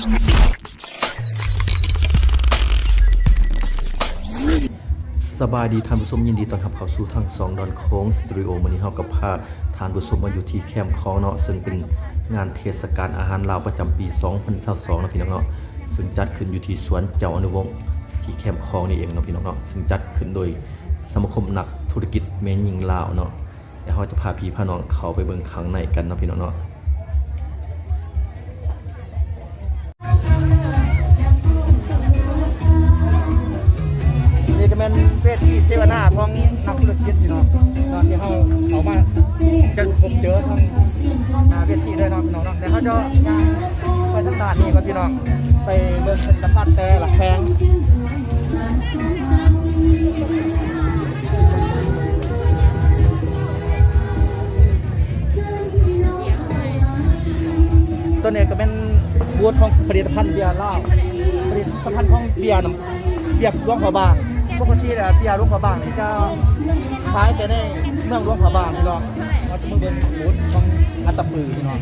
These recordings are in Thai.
สบายดีท่านผู้ชมยินดีต้อนรับเข้าสู่ทางสองดอนโค้งสตูดิโอวันนี้เฮากับพาท่านผู้ชมมาอยู่ที่แคมป์คองเนาะซึ่งเป็นงานเทศกาลอาหารลาวประจำปี 2022นะพี่น้องเนาะซึ่งจัดขึ้นอยู่ที่สวนเจ้าอนุวงศ์ที่แคมป์คองนี่เองเนาะพี่น้องเนาะซึ่งจัดขึ้นโดยสมาคมนักธุรกิจเมยิงลาวเนาะเดี๋ยวเราจะพาพี่พาน้องเขาไปเบิ่งข้างในกันเนาะพี่น้องเนาะ เขาจะไปทางด้านนี้ก่อนพี่น้อง ไปเบิ่งผลิตภัณฑ์แต่ละแพงตัวนี้ก็เป็นบูธของผลิตภัณฑ์เบียร์เหล้าผลิตภัณฑ์ของเบียร์น้ำเบียร์หลวงพระบางปกติแล้วเบียร์หลวงพระบางนี่จะขายแต่ในเมืองหลวงพระบางพี่น้องเราจะมาเบิ่งบูธของอัตตปือพี่น้อง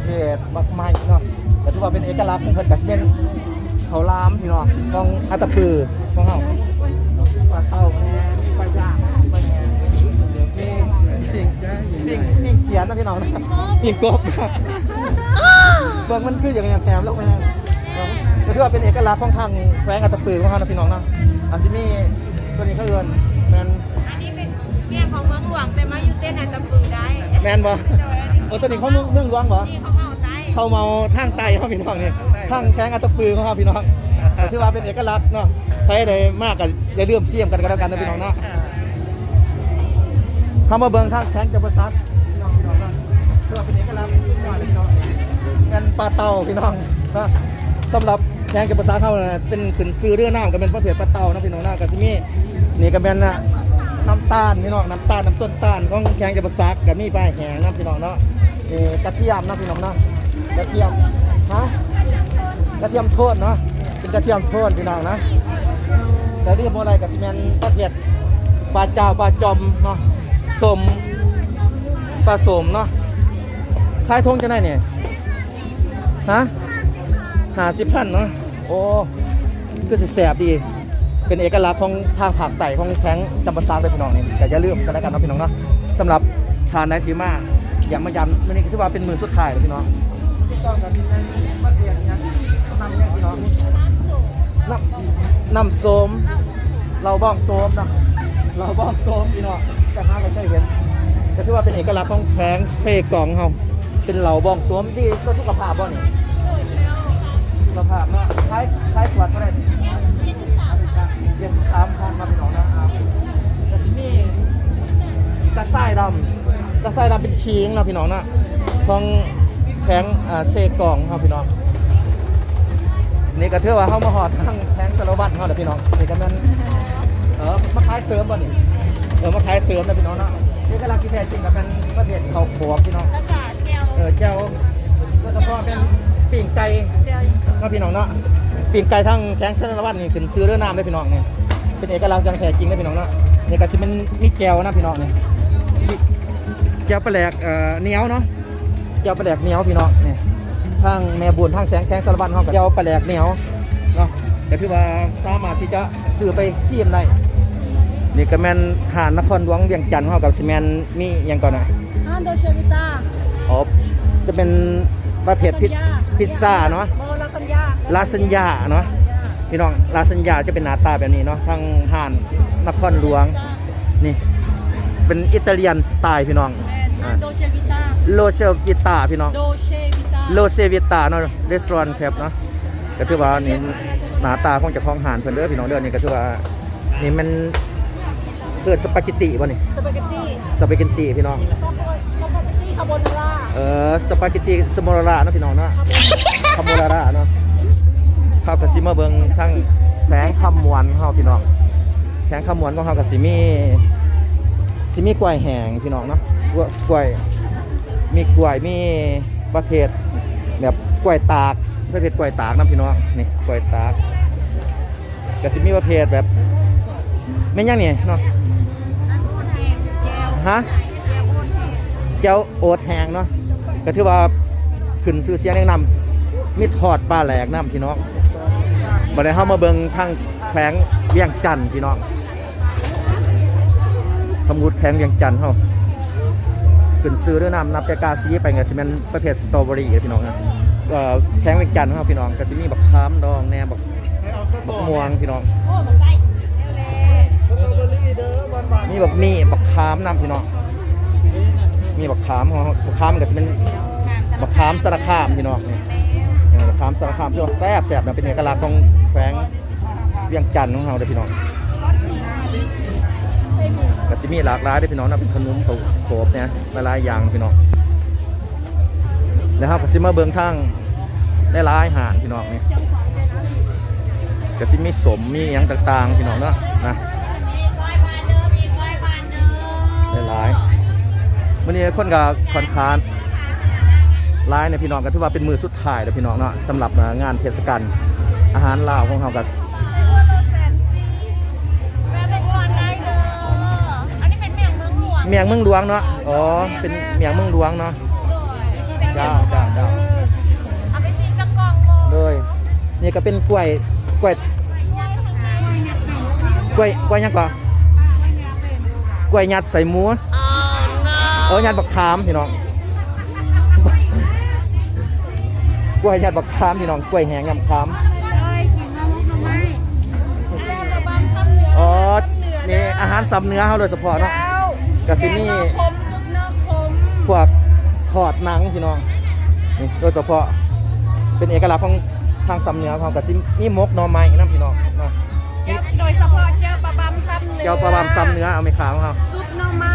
ประเภทบักไม้พี่น้องแต่ถือว่าเป็นเอกลักษณ์ของเพิ่นก็สิเป็นเขาวหลามพี่น้องของอัตตปือของเฮาปลาเต้าแม่ปลาย่างปลาแหน่สิ่งสิ่งสิ่งเขียนนะพี่น้องนะสิ่งกบนะเบิ่งมันคืออย่างแหมๆแล้วแม่ก็ถือว่าเป็นเอกลักษณ์ของทางแขวงอัตตปือของเฮานะพี่น้องนะอันที่นี่ตัวนี้เขาเอิ้นแม่นอันนี้เป็นเมียของเมืองหลวงแต่มาอยู่เต้นอันตะปือได้แม่นบ่ เออตัวนี้เขาเมืองเมืองหลวงบ่นี่เขาเมาใจเขาเมาทางใต้เขาพี่น้องนี่ทางแข้งอัตตปือเขาพี่น้องถือว่าเป็นเอกลักษณ์เนาะใครใดมากกันอย่าลืมเสี่ยมกันก็แล้วกันนะพี่น้องเนาะเข้ามาเบิ่งทางแข้งจับประสัดพี่น้องพี่น้องเนาะถือว่าเป็นเอกลักษณ์สุดยอดเลยพี่น้องแม่นปลาเต่าพี่น้องเนาะสำหรับแข้งจับประสัดเขาน่ะเป็นขึ้นซื้อเรือน้ำก็เป็นประเภทปลาเต่านะพี่น้องเนาะก็สิมีนี่ก็เป็นน่ะน้ำตาลพี่น้องน้ำตาลน้ำต้นตาลของแข้งจับประสัดก็มีปลาแห้งนะพี่น้องเนาะ นี่กระเทียมนะพี่น้องเนาะกระเทียมฮะกระเทียมโทษเนาะเป็นกระเทียมโทษพี่น้องนะแต่ที่โมอะไรกับซีเมนประเภทปลาเจ้าปลาจอมเนาะสมปลาสมเนาะขายทงจะได้เนี่ยฮะหาสิบพันเนาะโอ้คือสิแสบดี เป็นเอกลักษณ์ของทางภาคใต้ของแข้งจำปาซากเลยพี่น้องนี่แต่อย่าลืมกันแล้วกันนะพี่น้องเนาะสำหรับชาญนทีมา ย่ามาย้ำวันนี้ก็ถือว่าเป็นมือสุดท้ายเลยพี่น้องต้องกันมาเปลี่ยนยังนำยังพี่น้องน้ำน้ำโสมเราบ้องโสมนะเราบ้องโสมพี่น้องแต่ห้าก็ใช่เห็นก็ถือว่าเป็นเอกลักษณ์ของแข้งเซกองเขาเป็นเหล่าบ้องโสมที่ก็สุขภาพบ่นี่สุขภาพเนาะคล้ายคล้ายขวดก็ได้เจ็ดสามพันมาพี่น้องนะครับแต่ที่นี่กระส่ายดำ กระส่ายดำเป็นคิงนะพี่น้องนะของแข็งอ่าเซกองครับพี่น้องนี่ก็เถือว่าเข้ามาหอดทั้งแข็งสารวัตรเขาเด้อพี่น้องนี่ก็แมันเออมาขายเสริมบ่นี่เออมาขายเสริมนะพี่น้องนะนี่กำลังที่แท้จริงกับเป็นประเภทเขาโขบพี่น้องแล้วก็แก้วเออแก้วโดยเฉพาะเป็นปิ่งไก่ก้วก็พี่น้องเนาะปีนไก่ทั้งแข้งส้นละวันนี่ขึ้นซื้อเรือน้ำได้พี่น้องเนี่ยเป็นเอกลักษณ์อย่างแท้จริงได้พี่น้องเนาะนี่ก็จะเป็นมีแก้วนะพี่น้องเนี่ย แก้วปลาแหลกเอ่อเหนียวเนาะแก้วปลาแหลกเหนียวพี่น้องเนี่ยทางแม่บุญทางแสงแข้งสารวัตรเขากับแก้วปลาแหลกเหนียวเนาะแต่พี่ว่าสามารถที่จะซื้อไปเสียมได้นี่ก็แมนหานนครหลวงเวียงจันทร์เขากับซีเมนมีอย่างก่อนนะอันโดเชวิต้าอ๋อจะเป็นประเภทพิซพิซซ่าเนาะโมลาคันยาลาซานญ่าเนาะพี่น้องลาซานญ่าจะเป็นหน้าตาแบบนี้เนาะทางห่านนครหลวงนี่เป็นอิตาเลียนสไตล์พี่น้อง โดเชวิต้าโลเชวิตาพี่น้อง โดเชวิต้าโลเซวิตาเนาะรีสอร์ทครับเนาะก็ถือว่านี่หน้าตาของเจ้าของห่านเพิ่นเด้อพี่น้องเด้อนี่ก็ถือว่านี่มันเกิดสปาเกตตีบ่นี่สปาเกตตี้สปาเกตตีพี่น้องซอสสปาเกตตี้คาโบนาร่าเออสปาเกตตีสโมราราเนาะพี่น้องเนาะคาโมราราเนาะข้าวกะซิมาเบิงทั้งแผงคำมวนเฮาพี่น้องแผงคำมวนของเฮากะซิมี ซิมีกล้วยแห้งพี่น้องเนาะกล้วยกล้วย มีกล้วยมีประเภทแบบกล้วยตากประเภทกล้วยตากนะพี่น้องนี่กล้วยตากกะซิมีประเภทแบบแม่ยังนี่เนาะฮะแก้วโอ๊ตแห้งเนาะก็ถือว่าขึ้นซื้อเสียงแนะนำมีทอดปลาแหลกน้ำพี่น้องบัดนี้เฮามาเบิงทางแขวงเวียงจันทน์พี่น้อง ขมุดแขวงเวียงจันเฮาขึ้นซื้อด้วยน้ำนับแต่กาซีไปไงสิแม่นประเภทสตรอเบอรี่เด้อพี่น้องนะแขวงเวียงจันเฮาพี่น้องก็สิมีบักขามดองแหนบักบักม่วงพี่น้องโอ้บักไส้เร็วมีบักมีบักขามนํพี่น้องมีบักขามเฮาบักขามก็สิเป็นบักขามสารคามพี่น้องนี่เออมะขามสารคามที่ว่าแซ่บแซ่บนะเป็นเอกลักษณ์ของแขวงเวียงจันทน์ของเราเด้อพี่น้อง กสิมีหลากหลายเด้พี่น้องนะเป็นขนมเขาโขบเนี่ยหลายๆอย่างพี่น้องแล้วครับกสิมาเบิ่งทางได้หลายอาหารพี่น้องนี่กสิมีสมมีหยังต่างๆพี่น้องเนาะนะได้หลายมื้อนี้คนก็ค่อนข้างร้ายเนี่ยพี่น้องก็ถือว่าเป็นมือสุดท้ายเลยพี่น้องเนาะสำหรับงานเทศกาลอาหารลาวของเรากับ เมืองหลวงเมียงเมืองหลวงเนาะ อ๋อ เป็นเมียงเมืองหลวงเนาะด้วยเจ้าเจ้าเจ้าเอาไปกินจักกองโมเลย นี่ก็เป็นกล้วย กล้วย กล้วย กล้วยหยังก่อนกล้วยยัดใส่หมูเออยัดบักขามพี่น้อง กล้วยยัดบักขามพี่น้อง กล้วยแห้งยำขามกระบำซ้ำเนื้ออ๋อซ้ำเนื้อนี่อาหารซ้ำเนื้อเขาโดยเฉพาะเนาะเจ้า กะสิมีแกงนอกคมซุปนอกคมพวกทอดหนังพี่น้องนี่โดยเฉพาะเป็นเอกลักษณ์ของทางสำเนียงของกับซิมีหมกหน่อไม้นะพี่น้องเนาะเจ้าโดยเฉพาะเจ้าปลาบำซ้ำเนื้อเจ้าปลาบามซ้ำเนื้อเอาไม่ขาวครับซุปหน่อไม้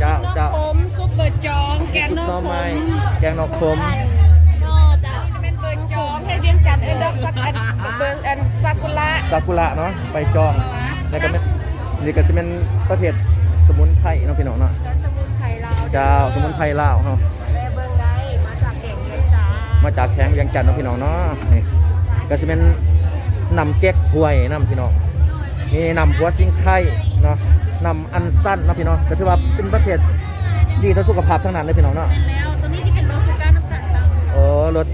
เจ้าซุปนเจ้าอกคมซุปเบอร์จองแกงซุปนอกหน่อคไม้มแกงนอกคมนอจ้ะนี่เป็นเบอร์จองให้เรียงจันทร์เอ้ยดอกสักอันเบอร์อันซากุระซากุระเนาะใบจองแล้วก็เป็นนี่ก็จะเป็นประเภทส มุนไพรเนาะพี่น้องเนาะร้านสมุนไพรลาวเจ้าสมุนไพรลาวเฮาแม่เบิ่งได้มาจากแก่งเลยจ้ามาจากแข้งเวียงจันทน์เนาะพี่น้องเนาะนี่ก็จะเป็นนำเก๊กหวยน้ำพี่น้องมีนำหัวซิงไข่เนาะนำอันสั้นเนาะพี่น้องก็ถือว่าเป็นประเภทดีต่อสุขภาพทั้งนั้นเลยพี่น้องเนาะเป็นแล้วตัวนี้ที่เป็นโบซูก้าน้ำตาลต่ำโอ้รถ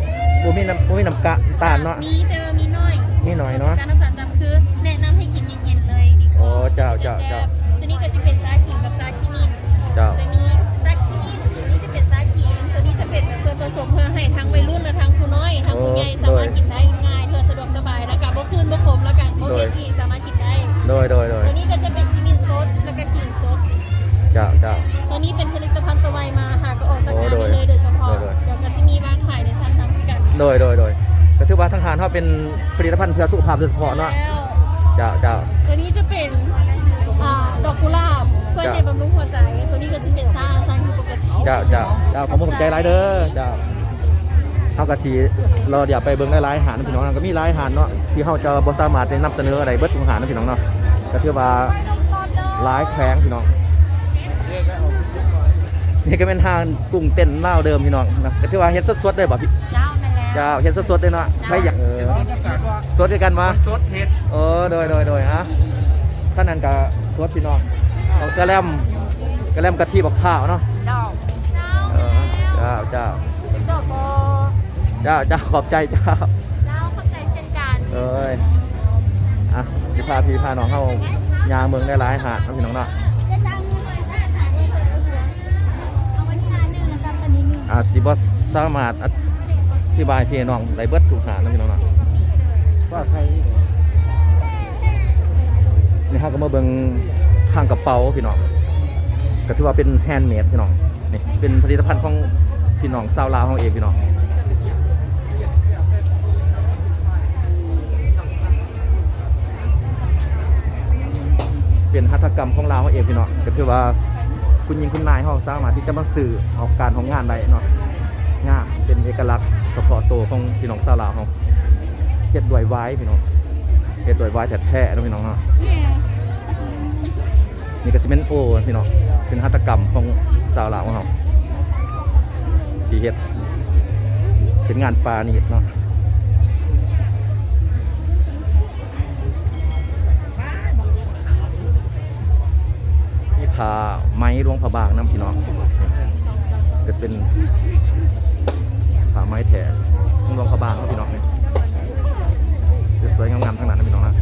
บูมีน้ำบูมีน้ำกะตาลเนาะมีแต่ว่ามีน้อยมีหน่อยเนาะโบซูก้าน้ำตาลต่ำคือแนะนำให้กินเย็นๆเลยดีกว่าโอ้เจ้าเจ้าเจ้าตัวนี้ก็จะเป็นซากิ ส่วนผสมเพื่อให้ทั้งวัยรุ่นและทั้งผู้น้อยทั้งผู้ใหญ่สามารถกินได้ง่ายเธอสะดวกสบายแล้วก็บ่คืนบ่ขมแล้วกันบ่เผ็ดอีกสามารถกินได้โดยโดยโดยตัวนี้ก็จะเป็นคิมินซดแล้วก็ขิงซดเจ้าเจ้าตัวนี้เป็นผลิตภัณฑ์ตัวใหม่มาหาก็ออกจากงานโอ้โดยได้เลยโดยเฉพาะโดยเดี๋ยวก็จะมีวางขายในชั้นทำด้วยกันโดยโดยโดยก็ถือว่าทางหารเขาเป็นผลิตภัณฑ์เพื่อสุขภาพโดยเฉพาะเนาะแล้วเจ้าเจ้าตัวนี้จะเป็น อ่าดอกกุหลาบช่วยในบำรุงหัวใจ ตัวนี้ก็จะเป็นซ่าซ่าคือปกติเจ้าเจ้าเจ้าขอบคุณใจหลายเด้อเจ้าเขากะสีเราเดี๋ยวไปเบิ่งได้หลายอาหารนะพี่น้องนะก็มีหลายอาหารเนาะที่เขาจะบ่สามารถได้นำเสนออะไรเบิดทุกอาหารนะพี่น้องเนาะก็ถือว่าหลายแขวงพี่น้องนี่ก็เป็นทางกุ้งเต้นเล่าวเดิมพี่น้องนะก็ถือว่าเฮ็ดสดๆได้บ่พี่เจ้ามาแล้วเจ้าเฮ็ดสดๆได้เนาะใครอยากเออสดด้วยกันมาสดเห็ดเออโดยโดยโดยฮะท่านนั้นก็ สดพี่น้องเอากระแลมกระแลมกะทิบักข้าวเนาะเจ้าเออเจ้าเจ้าเจ้าบอเจ้าเจ้าขอบใจเจ้าเจ้าเข้าใจเช่นกันเอ้ยอะสิพาพี่พาน้องเข้ายางเมืองได้หลายหาดเนาะพี่น้องเนาะเอาไว้ที่ร้านหนึ่งแล้วกันตอนนี้หนึ่งอาจสิบ่สามารถอธิบายพี่น้องได้เบิดทุกหาดเนาะพี่น้องเนาะว่าใคร นี่ฮะก็มาเบิ่งข้างกระเป๋าพี่น้องก็ถือว่าเป็นแฮนด์เมดพี่น้องนี่เป็นผลิตภัณฑ์ของพี่น้องชาวลาวของเองพี่น้องเป็นหัตถกรรมของลาวของเองพี่น้องก็ถือว่าคุณยิงคุณนายเขาสามารถที่จะมาสื่อเอาการของงานได้เนาะงามเป็นเอกลักษณ์เฉพาะตัวของพี่น้องชาวลาวเขาเฮ็ดด้วยไว้พี่น้องเฮ็ดด้วยไว้แท้ๆเนาะพี่น้องเนาะ นี่ก็สิเป็นโอพี่น้องเป็นหัตถกรรมของสาวลาวของเราที่เห็ดเป็นงานปลานี่เนาะนี่ผาไม้รวงผ้าบางน้ำพี่น้องก็เป็นผาไม้แถรวงผ้าบางครัพี่น้องเนี่ยสวยงามๆทั้งนั้นนะพี่น้องนะ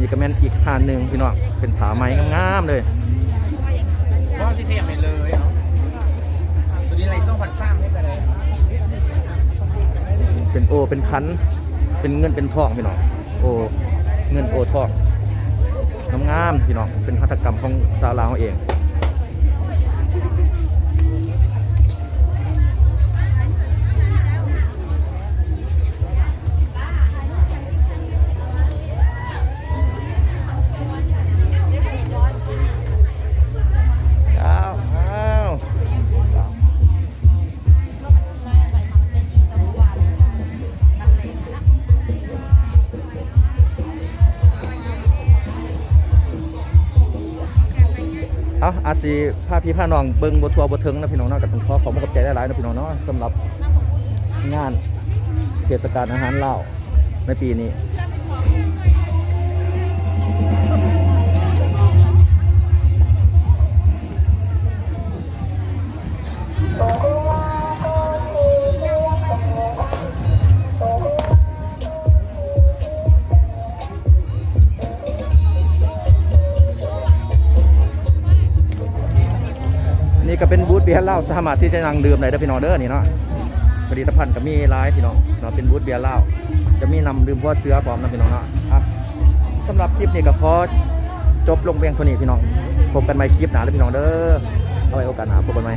ยีกัมแมนอีกฐานหนึ่งพี่น้องเป็นผาไม้งามๆเลยว่าที่เทียมไปเลยเนาะตัวนี้อะไรต้องพันซ้ำให้ไปเลยเป็นโอเป็นคันเป็นเงินเป็นทองพี่น้องโอเงินโอทองงามๆพี่น้องเป็นหัตถกรรมของซาลาวเอง เอาอาพาพี่พาน้องเบิ่งบทัวบเทิงนะพี่น้องเนาะกับขอขอบคุณกับใจได้หลายๆนะพี่น้องเนาะสำหรับงานเทศกาลอาหารลาวในปีนี้ ก็เป็นบูธเบียร์เหล้าสามารถที่จะนั่งดื่มได้เด้อพี่น้องเด้อนี่เนาะผลิตภัณฑ์ก็มีหลายพี่น้องเนาะเป็นบูธเบียร์เหล้าจะมีนำดื่มพวกเสือพร้อมนะพี่น้องเนาะอะสำหรับคลิปนี้ก็ขอจบลงเพียงเท่านี้พี่น้องพบกันใหม่คลิปหน้าเด้อพี่น้องเด้อเอาไว้โอกาสหน้าพบกันใหม่